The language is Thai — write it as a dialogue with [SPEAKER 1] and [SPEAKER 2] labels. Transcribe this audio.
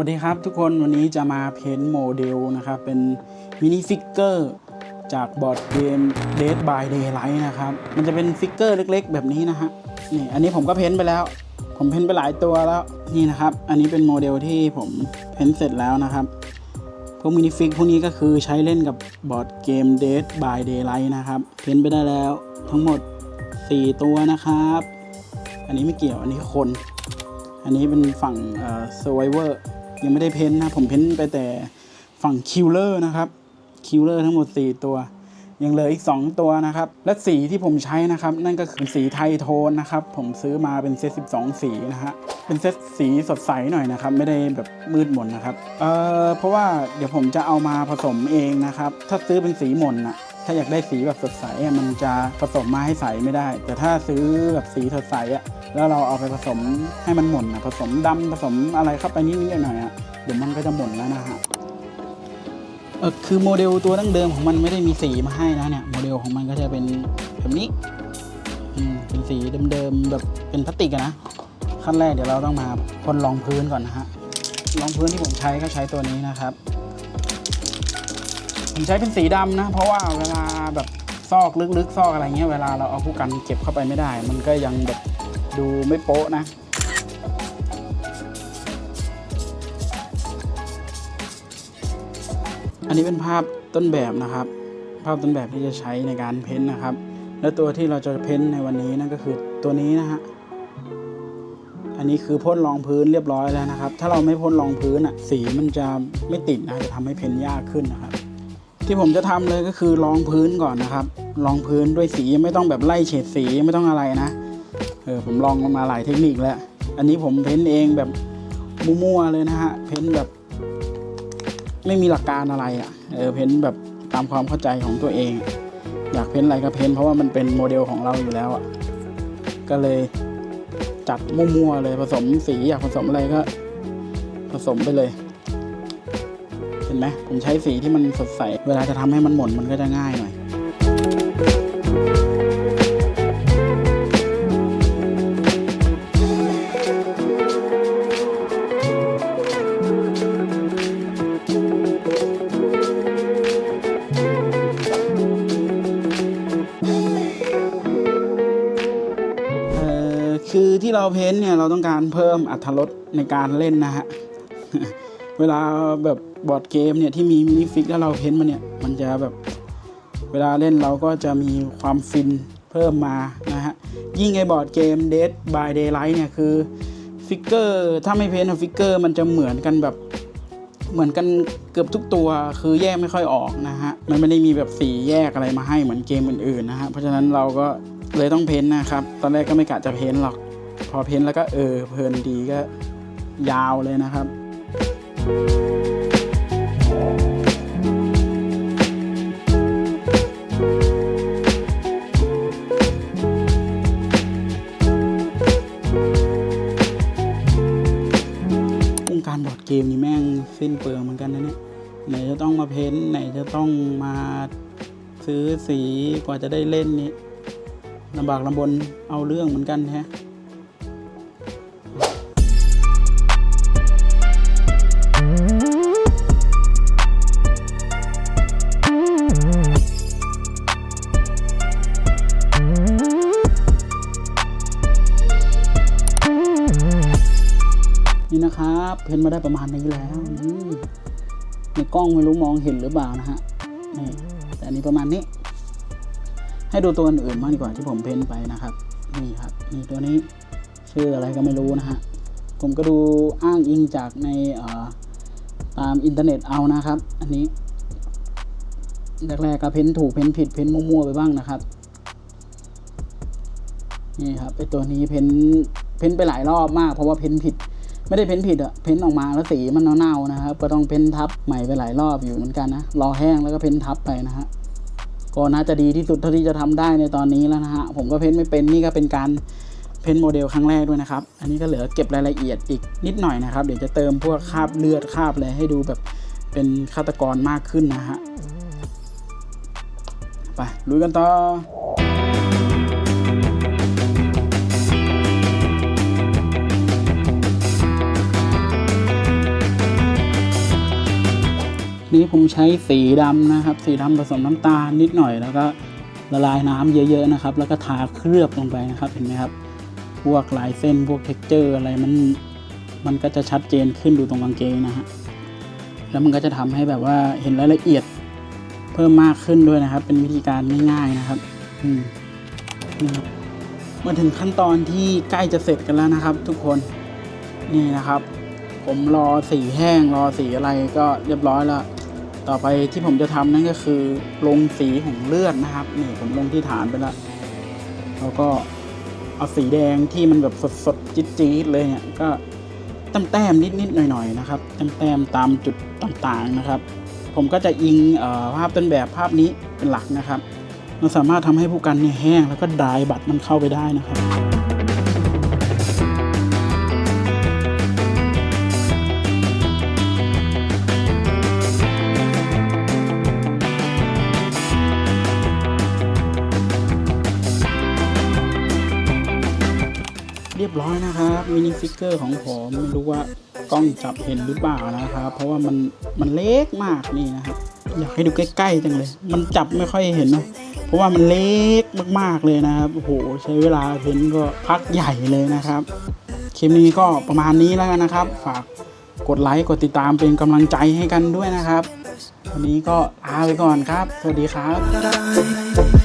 [SPEAKER 1] สวัสดีครับทุกคนวันนี้จะมาเพ้นโมเดลนะครับ เป็นมินิฟิกเกอร์จากบอร์ดเกม Dead by Daylight นะครับ มันจะเป็นฟิกเกอร์เล็กๆ แบบนี้นะฮะนี่อันนี้ผมก็เพ้นไปแล้ว ผมเพ้นไปหลายตัวแล้วนี่นะครับ อันนี้เป็นโมเดลที่ผมเพ้นเสร็จแล้วนะครับพวกมินิฟิกพวกนี้ก็คือใช้เล่นกับบอร์ดเกม Dead by Daylight นะครับเพ้นไปได้แล้วทั้งหมด 4 ตัวนะครับ อันนี้ไม่เกี่ยวอันนี้คน อันนี้เป็นฝั่งเอ่อ survivor ยังไม่ได้เพ้นนะผมเพ้นไปแต่ฝั่ง killer นะครับ killer ทั้งหมด 4 ตัว ยังเหลืออีก 2 ตัวนะครับ และสีที่ผมใช้นะครับ นั่นก็คือสีไทโทนนะครับ ผมซื้อมาเป็นเซต12 สีนะฮะเป็นเซตสีสดใสหน่อยนะครับ ไม่ได้แบบมืดมนนะครับเอ่อเพราะว่าเดี๋ยวผมจะเอามาผสมเองนะครับ ถ้าซื้อเป็นสีมนอะถ้าอยากได้สีแบบสดใสอะมันจะผสมมาให้ใสไม่ได้ แต่ถ้าซื้อแบบสีสดใสอะ แล้วเราเอาไปผสมให้มันหม่นอะผสมดำผสมอะไรเข้าไปนิดๆหน่อยๆอะเดี๋ยวมันก็จะหม่นแล้วนะฮะเออคือโมเดลตัวดั้งเดิมของมันไม่ได้มีสีมาให้นะเนี่ยโมเดลของมันก็จะเป็นแบบนี้อืมเป็นสีเดิมๆแบบเป็นพลาสติกนะขั้นแรกเดี๋ยวเราต้องมาพ่นรองพื้นก่อนนะฮะรองพื้นที่ผมใช้ก็ใช้ตัวนี้นะครับ ผมใช้เป็นสีดำนะ เพราะว่าเวลาแบบซอกลึกๆ ซอกอะไรเงี้ยเวลาเราเอาผู้กันเก็บเข้าไปไม่ได้ มันก็ยังแบบ ดูไม่โป๊ะนะ อันนี้เป็นภาพต้นแบบนะครับ ภาพต้นแบบที่จะใช้ในการเพ้นท์นะครับ และตัวที่เราจะเพ้นท์ในวันนี้นั่นก็คือตัวนี้นะฮะอันนี้คือพ่นรองพื้นเรียบร้อยแล้วนะครับ ถ้าเราไม่พ่นรองพื้นอะสีมันจะไม่ติดนะจะทำให้เพ้นท์ยากขึ้นนะครับ ที่ผมจะทำเลยก็คือรองพื้นก่อนนะครับรองพื้นด้วยสีไม่ต้องแบบไล่เฉดสีไม่ต้องอะไรนะ ออผมลองมาหลายเทคนิคแล้ว อันนี้ผมเพ้นท์เองแบบมั่วๆเลยนะฮะ เพ้นท์แบบ ไม่มีหลักการอะไรอะ่ะ เออ เพ้นท์แบบตามความเข้าใจของตัวเอง อยากเพ้นท์อะไรก็เพ้นท์เพราะว่ามันเป็นโมเดลของเราอยู่แล้วอะ่ะ ก็เลยจัดมั่วๆเลยผสมสีอยากผสมอะไรก็ผสมไปเลย เห็นไหมผมใช้สีที่มันสดใส เวลาจะทำให้มันหม่นมันก็จะง่ายหน่อย เราเพ้นเนี่ยเราต้องการเพิ่มอรรถรสในการเล่นนะฮะ เวลาแบบบอร์ดเกมเนี่ยที่มีมินิฟิกแล้วเราเพ้นมันเนี่ยมันจะแบบเวลาเล่นเราก็จะมีความฟินเพิ่มมานะฮะ ยิ่งไอ้บอร์ดเกม Dead by Daylight เนี่ยคือฟิกเกอร์ถ้าไม่เพ้นฟิกเกอร์มันจะเหมือนกันแบบเหมือนกันเกือบทุกตัวคือแยกไม่ค่อยออกนะฮะ มันไม่ได้มีแบบสีแยกอะไรมาให้เหมือนเกมอื่นๆนะฮะ เพราะฉะนั้นเราก็เลยต้องเพ้นนะครับ ตอนแรกก็ไม่กะจะเพ้นหรอก พอเพ้นแล้วก็เออเพลินดีก็ยาวเลยนะครับ วงการบอร์ดเกมนี่แม่งสิ้นเปลืองเหมือนกันนะเนี่ยไหนจะต้องมาเพ้นไหนจะต้องมาซื้อสีกว่าจะได้เล่นนี่ลำบากลำบนเอาเรื่องเหมือนกันแฮะ นี่นะครับเพ้นมาได้ประมาณนี้แล้วนี่ในกล้องไม่รู้มองเห็นหรือเปล่านะฮะนี่แต่อันนี้ประมาณนี้ ให้ดูตัวอื่นบ้างดีกว่าที่ผมเพ้นไปนะครับนี่ครับนี่ตัวนี้ชื่ออะไรก็ไม่รู้นะฮะผมก็ดูอ้างอิงจากในตามอินเทอร์เน็ตเอานะครับ อันนี้แรกๆก็เพ้นถูกเพ้นผิดเพ้นมั่วๆไปบ้างนะครับนี่ครับไอตัวนี้เพ้นเพ้นไปหลายรอบมากเพราะว่าเพ้นผิด ไม่ได้เพ้นผิดอะเพ้นออกมาแล้วสีมันเน่าๆนะครับ ก็ต้องเพ้นทับใหม่ไปหลายรอบอยู่เหมือนกันนะ รอแห้งแล้วก็เพ้นทับไปนะฮะ ก็น่าจะดีที่สุดเท่าที่จะทำได้ในตอนนี้แล้วนะฮะ ผมก็เพ้นไม่เป็นนี่ก็เป็นการเพ้นโมเดลครั้งแรกด้วยนะครับ อันนี้ก็เหลือเก็บรายละเอียดอีกนิดหน่อยนะครับ เดี๋ยวจะเติมพวกคราบเลือดคราบอะไรให้ดูแบบเป็นฆาตกรมากขึ้นนะฮะ ไปลุยกันต่อ นี้ผมใช้สีดำนะครับ สีดำผสมน้ำตาลนิดหน่อยแล้วก็ละลายน้ำเยอะๆนะครับ แล้วก็ทาเคลือบลงไปนะครับเห็นไหมครับ พวกลายเส้นพวกเท็กเจอร์อะไรมันมันก็จะชัดเจนขึ้นดูตรงกางเกงนะฮะแล้วมันก็จะทำให้แบบว่าเห็นรายละเอียดเพิ่มมากขึ้นด้วยนะครับ เป็นวิธีการง่ายๆนะครับอืมนี่ครับมาถึงขั้นตอนที่ใกล้จะเสร็จกันแล้วนะครับ ทุกคนนี่นะครับ ผมรอสีแห้งรอสีอะไรก็เรียบร้อยแล้ว ต่อไปที่ผมจะทำนั่นก็คือ ลงสีของเลือดนะครับ นี่ผมลงที่ฐานไปแล้วแล้วก็เอาสีแดงที่มันแบบสดๆจี๊ดๆเลยเนี่ยก็แต้มๆนิดๆหน่อยๆนะครับแต้มๆตามจุดต่างๆนะครับ ผมก็จะอิงออภาพต้นแบบภาพนี้เป็นหลักนะครับ มันสามารถทำให้ผู้กันเนี่ยแห้งแล้วก็ดรายบัตรมันเข้าไปได้นะครับ ร้อยนะครับมินิฟิกเกอร์ของผมไม่รู้ว่ากล้องจับเห็นหรือเปล่านะครับ เพราะว่ามันมันเล็กมากนี่นะครับ อยากให้ดูใกล้ๆจังเลย มันจับไม่ค่อยเห็นเนะเพราะว่ามันเล็กมากๆเลยนะครับโอ้โหใช้เวลาเพ้นก็พักใหญ่เลยนะครับคลิปนี้ก็ประมาณนี้แล้วกันนะครับ ฝากกดไลค์กดติดตามเป็นกำลังใจให้กันด้วยนะครับวันนี้ก็ลาไปก่อนครับ สวัสดีครับ